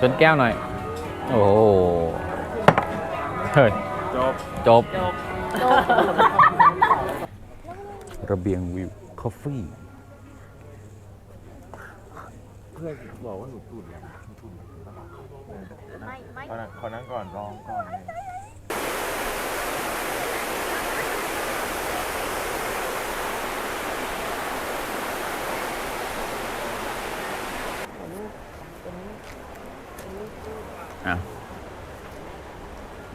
ชนแก้วหน่อย โอ้โหเฮ้ยจบจบ จบ ระเบียงวิวคอฟฟี่เพื่อนบอกว่าหนูตุ่นแล้วหนูตุ่นไม่ไม่ขอนั่งขอนั่งก่อนลองก่อนเลย อะ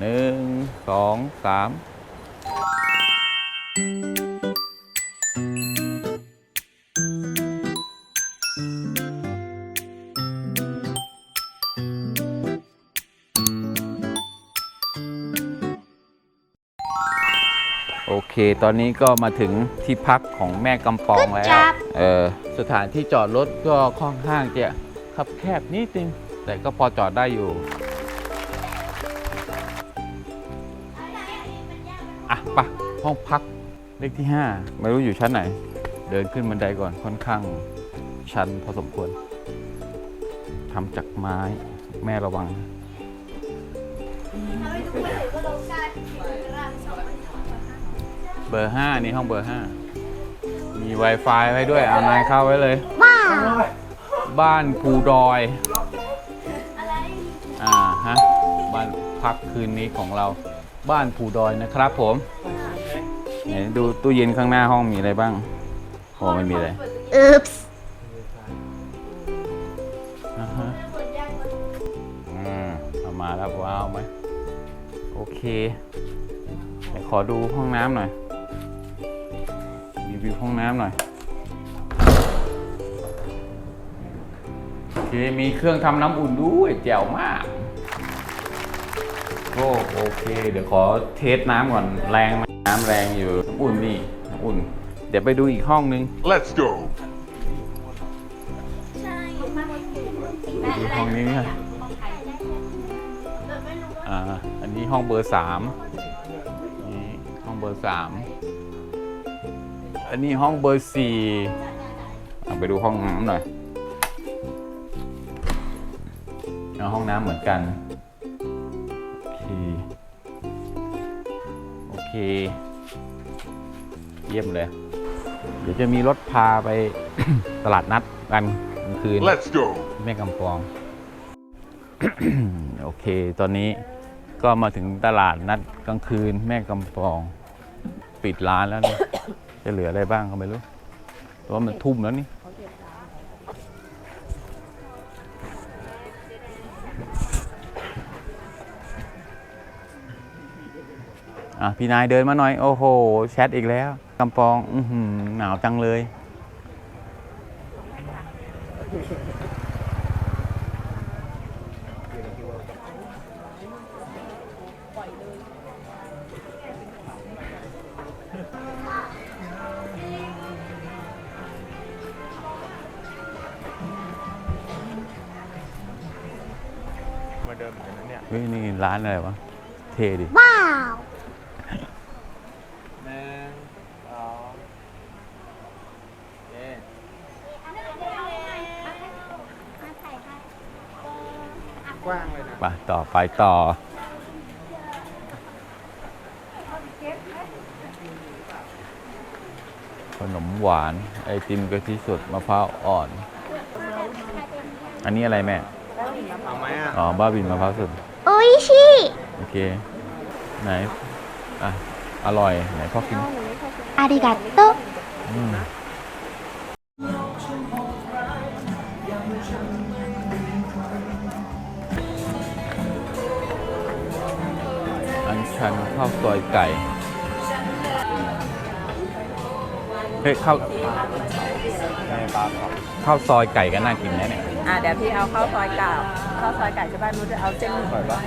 หนึ่งสองสามโอเค ตอนนี้ก็มาถึงที่พักของแม่กำปองแล้ว เออ สถานที่จอดรถก็ค่อนข้างจะคับแคบนิดนึง แต่ก็พอจอดได้อยู่อะปะห้องพักเลขที่ 5 ไม่รู้อยู่ชั้นไหน เดินขึ้นบันไดก่อนค่อนข้าง ชันพอสมควรทำจากไม้แม่ระวังเบอร์5นี่ห้องเบอร์5มี Wi-Fi ไว้ด้วยเอานายเข้าไว้เลย บ้านภูดอย พักคืนนี้ของเราบ้านภูดอยนะครับ ผมไหนดูตู้เย็นข้างหน้าห้องมีอะไรบ้างโอ้ไม่มีเลย Oops อ่าฮะอืมเอามาแล้วว้าวไหมโอเคไหนขอดูห้องน้ำหน่อยรีวิวห้องน้ำหน่อยโอเคมีเครื่องทำน้ำอุ่นด้วยแจ๋วมาก โอ้โอเค เดี๋ยวขอเทสน้ำก่อนแรงไหมน้ำแรงอยู่น้ำอุ่นนี่น้ำอุ่น เดี๋ยวไปดูอีกห้องนึง Let's go. ดูห้องนี้ค่ะอ่าอันนี้ห้องเบอร์สามนี่ห้องเบอร์สามอันนี้ห้องเบอร์สี่เอาไปดูห้องน้ำหน่อยเอาห้องน้ำเหมือนกัน เคเยี่ยมเลย เดี๋ยวจะมีรถพาไป ตลาดนัดกันกลางคืน Let's go. แม่กำปอง โอเค ตอนนี้ก็มาถึงตลาดนัดกลางคืน แม่กำปอง ปิดร้านแล้วนี่จะเหลืออะไรบ้างก็ไม่รู้เพราะว่ามันทุ่มแล้วนี่ อะพี่นายเดินมาหน่อย โอ้โห แชทอีกแล้วกำปอง อือหือหนาวจังเลย มาเดิมเหมือนกันนะเนี่ย เฮ้ย นี่ร้านอะไรวะ เท่ดิ ว้าว หนึ่งสองเย้ กว้างเลยนะ ไปต่อไปต่อ ขนมหวาน ไอติมกะทิสดมะพร้าวอ่อน อันนี้อะไรแม่ เอาไหมอะ อ๋อ บ้าบินมะพร้าวสด โอ้ยชิโอเค ไหน อะ อร่อย ไหนพ่อกินอาริกาโต อืม ข้าวซอยไก่เฮ้ยข้าวในปลาครับข้าวซอยไก่ก็น่ากินแน่เนี่ยอะเดี๋ยวพี่เอาข้าวซอยไก่ข้าวซอยไก่ใช่ป่ะนุ้จะเอาเส้น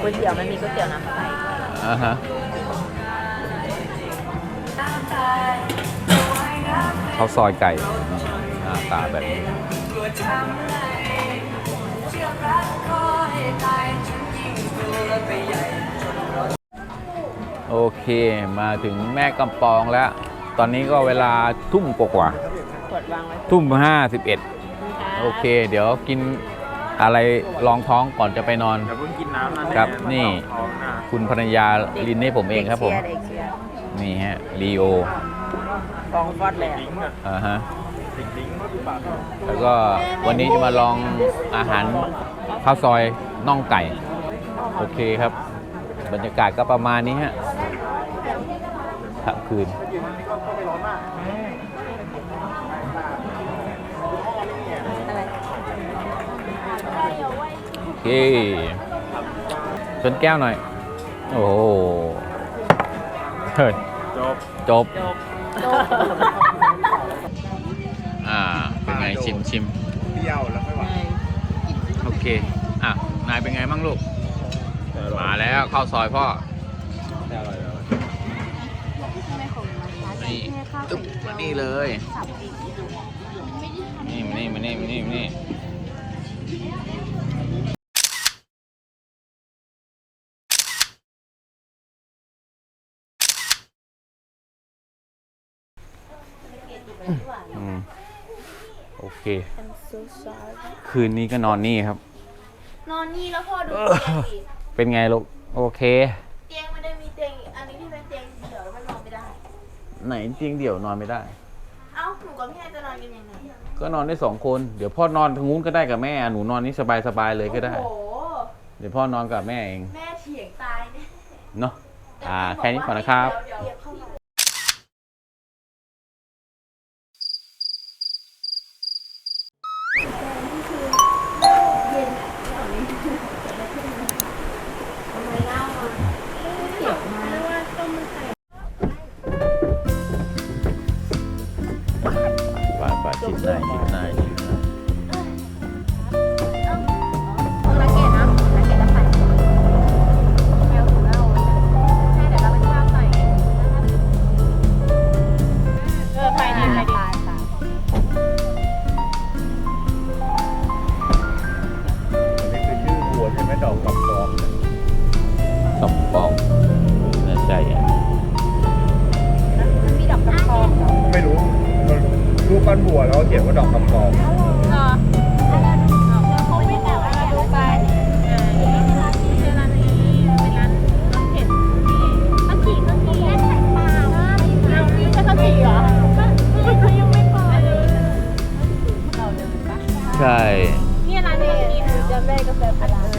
ก๋วยเตี๋ยวมันมีก๋วยเตี๋ยวน้ำใสอ่าฮะข้าวซอยไก่หน้าตาแบบนี้ เค มาถึงแม่กำปองแล้ว ตอนนี้ก็เวลาทุ่มกว่ากดวางไว้ๆทุ่มห้าสิบเอ็ดนะคะโอเค เดี๋ยวกินอะไรรองท้องก่อนจะไปนอน อย่าเพิ่งกินน้ำนะครับ นี่ท้องนะคุณภรรยาลินให้ผมเองครับผมเด็กเชียร์นี่ฮะลีโอฟองฟอดเลยอะลิงก์อะอ่าฮะลิงก์ลิงก์ปากแล้วก็วันนี้จะมาลองอาหารข้าวซอยน่องไก่ โอเคครับ บรรยากาศก็ประมาณนี้ฮะ ค่ำคืนอะไรโอเคชนแก้วหน่อย โอ้โหเฮ้ยจบจบ จบ อ่า เป็นไงชิมชิมเปรี้ยวแล้วค่อยหวานโอเค อะ นายเป็นไงบ้างลูก มาแล้วข้าวซอยพ่อ แต่อร่อยแล้ว นี่ตึ๊บมา นี่เลย นี่มานี่มานี่มานี่มานี่อืมโอเคคืนนี้ก็นอนนี่ครับ นอนนี่แล้วพ่อดูเตียงดิเป็นไงลูก โอเค ไหนเตียงเดี่ยวนอนไม่ได้ เอ้าหนูกับพี่แอนจะนอนกันยังไงก็นอนได้สองคน เดี๋ยวพ่อนอนทางนู้นก็ได้กับแม่ หนูนอนนี่สบายๆเลยก็ได้ โอ้โห เดี๋ยวพ่อนอนกับแม่เอง แม่เถียงตายแน่เนาะ อ่า แค่นี้ก่อนนะครับ เดี๋ยวเดี๋ยว ปลา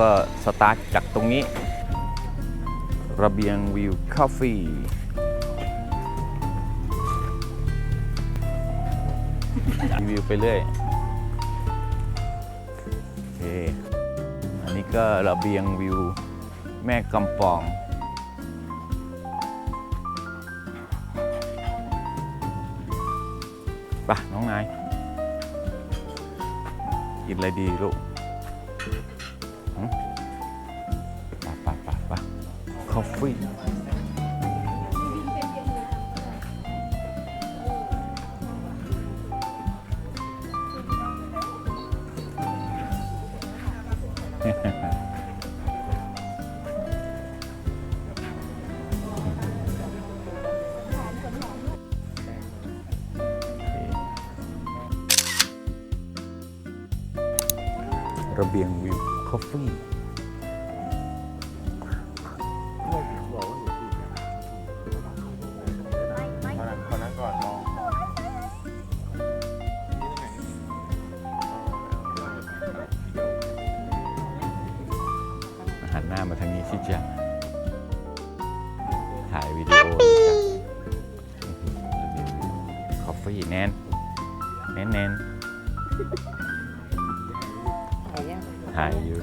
ก็สตาร์ทจากตรงนี้ ระเบียงวิวคาเฟ่รีวิวไปเรื่อยโอเคอันนี้ก็ระเบียงวิวแม่กำปองไปะน้องนายกินอะไรดีลูก คอฟฟี่ระเบียงวิวคอฟฟี่ ถ่ายอยู่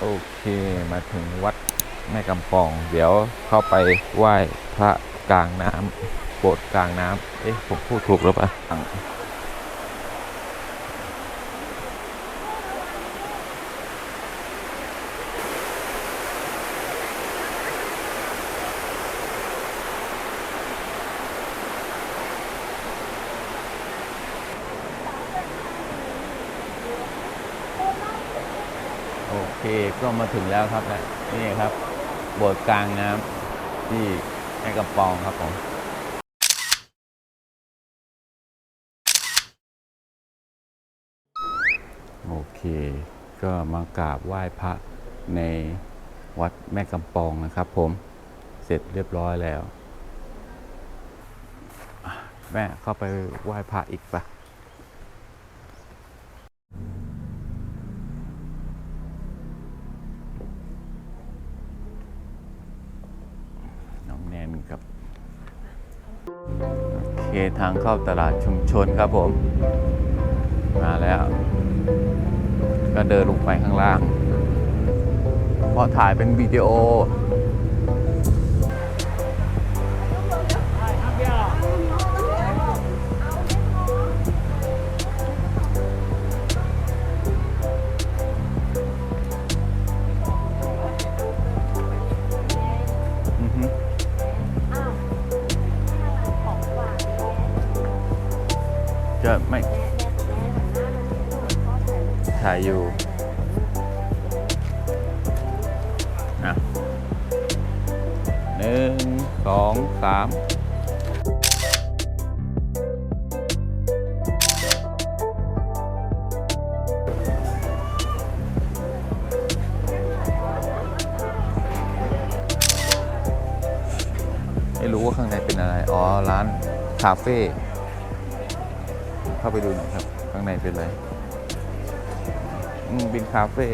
โอเคมาถึงวัดแม่กำปอง เดี๋ยวเข้าไปไหว้พระกลางน้ำโบสถ์กลางน้ำเอ๊ะ ผมพูดถูกหรือเปล่า ก็มาถึงแล้วครับนะนี่ครับโบสถ์กลางน้ำที่แม่กำปองครับผมโอเค ก็มากราบไหว้พระในวัดแม่กำปองนะครับผมเสร็จเรียบร้อยแล้ว แม่เข้าไปไหว้พระอีกปะ ทางเข้าตลาดชุมชนครับผม มาแล้ว ก็เดินลงไปข้างล่าง พอถ่ายเป็นวิดีโอ ไม่รู้ว่าข้างในเป็นอะไร อ๋อ ร้านคาเฟ่เข้าไปดูหน่อยครับ ข้างในเป็นอะไรอืมเป็นคาเฟ่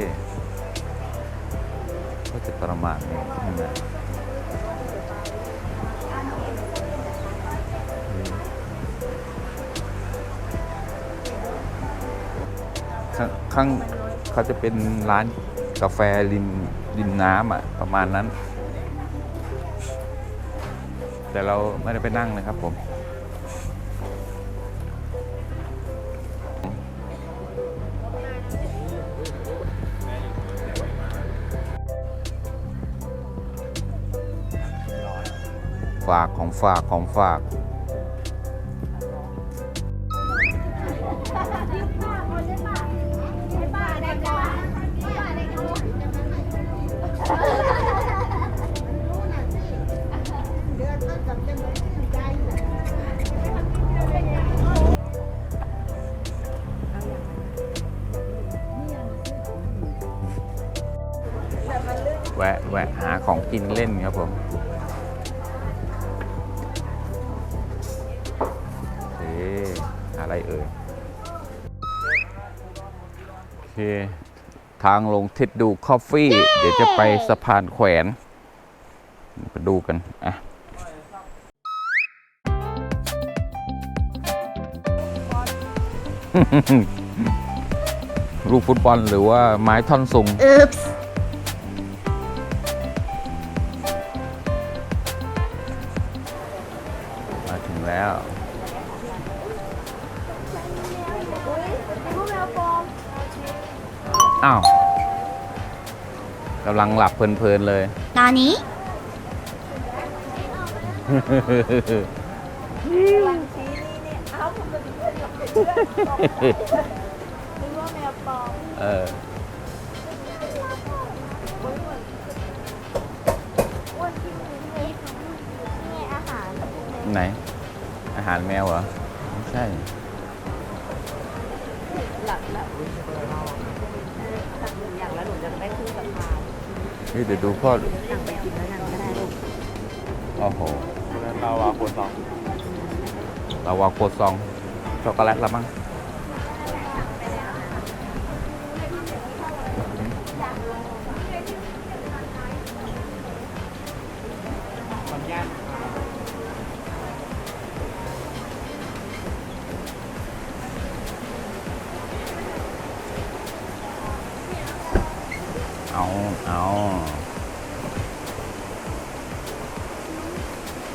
ก็จะประมาณนี้ใช่ไหมข้างข้างเขาจะเป็นร้านกาแฟริมริมน้ำอะ ประมาณนั้น แต่เราไม่ได้ไปนั่งนะครับผมฝากของฝากของฝาก แวะแวะหาของกินเล่นครับผมโอเคอะไรเอ่ยโอเค ทางลงทิดดูคอฟฟี่ เดี๋ยวจะไปสะพานแขวนไปดูกัน อะลูกฟุตบอลหรือว่าไม้ท่อนสูง มาถึงแล้วอ้าวกำลังหลับเพลินๆเลยนานี้ เออนี่อาหารไหนอา หารแมวเหรอไม่ใช่หลับแล้วสั่งหนึ่งอย่างแล้วหนูจะได้ขึ้นสะพานเฮ้ยเดี๋ยวดูพ่อสั่งไปกินแล้วกันก็ได้ลูกโอ้โหเราวาโคซองเราวางโคตซองช็อกโกแลตละมั้ง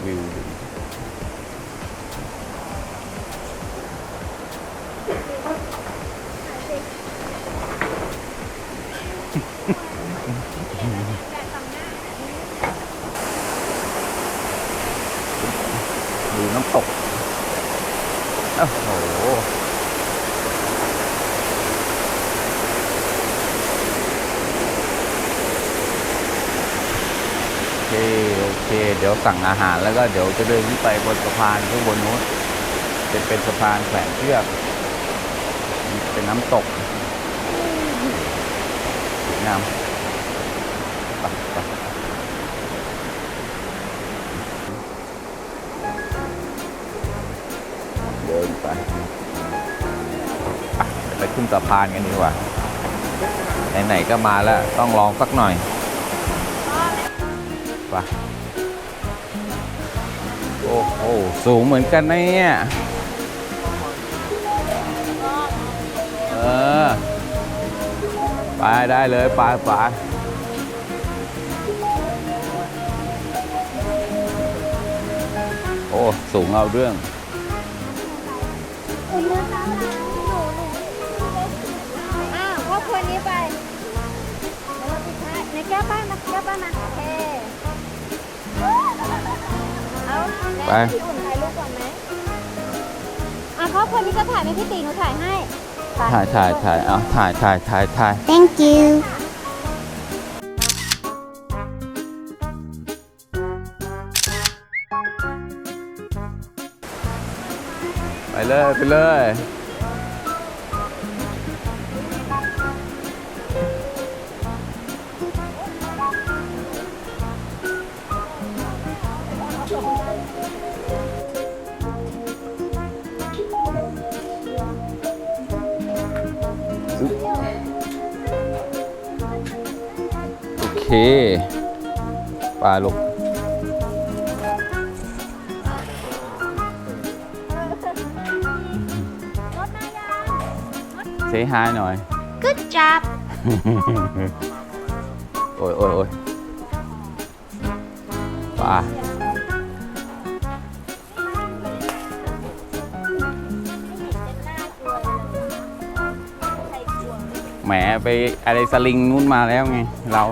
วิวดีดูน้ำตก โอ้โห โอเค โอเค เดี๋ยว สั่งอาหารแล้วก็เดี๋ยวจะเดินขึ้นไปบนสะพานข้างบนนู้นจะเป็นสะพานแขวนเชือกเป็นน้ำตกงามเดินไปไปขึ้นสะพานกันดีกว่าไหนๆก็มาแล้วต้องลองสักหน่อยไป โอ้สูงเหมือนกันนะเนี่ยเออไปได้เลยไปไปโอ้ สูงเอาเรื่องอ้าวครอบครัวนี้ไปแล้วปิดท้ายในแก้วป้ายมาแก้วป้ายมาโอเค ไป พี่อุ่นถ่ายรูปก่อนไหมอะครอบครัวนี้จะถ่ายไหมพี่ตีหนูถ่ายให้ถ่ายถ่ายถ่ายเอาถ่ายถ่ายถ่ายถ่าย thank you ไปเลย ไปเลย ลูกเซฮายหน่อย good job โอ้ยโอ้ยโอ้ยไปแหมไปอะไรสลิงนู้นมาแล้วไง เรา